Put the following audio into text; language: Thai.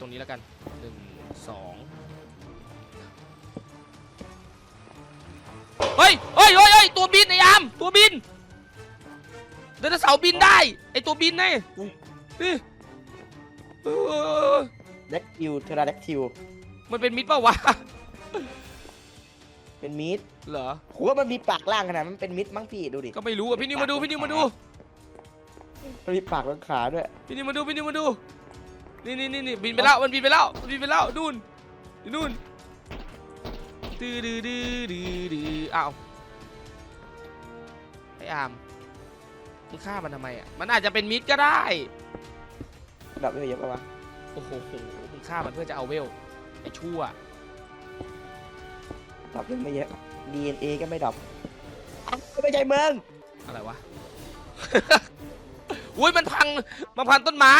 ตรงนี้แล้วกันหนึ่งสองเฮ้ยเฮ้ยเฮ้ยเฮ้ยตัวบินไอ้อาม ตัวบินเดินเสาร์บินได้ ไอ้ตัวบินนี่นี่เออแดกทิวเทราแดกทิว มันเป็นมิดเปล่าวะ เป็นมิดเหรอโหมันมีปากล่างขนาดมันเป็นมิดมั้งพี่ดูดิ ก็ไม่รู้อะพี่นิวมาดู พี่นิวมาดู มันมีปากและขาด้วย พี่นิวมาดู พี่นิวมาดู นี่นี่นี่นี่บินไปแล้วมันบินไปแล้วมันบินไปแล้วนู่นอยู่นู่นดื้อดื้อดื้อดื้อดื้ออ้าวไอ้อามมึงฆ่ามันทำไมอะมันอาจจะเป็นมิดก็ได้ดับไม่เยอะปะวะโอ้โหมึงฆ่ามันเพื่อจะเอาเวลไอ้ชั่วดับยังไม่เยอะ DNA ก็ไม่ดับเอ้าไม่ใช่เมืองอะไรวะ อุ้ยมันพังมาพันต้นไม้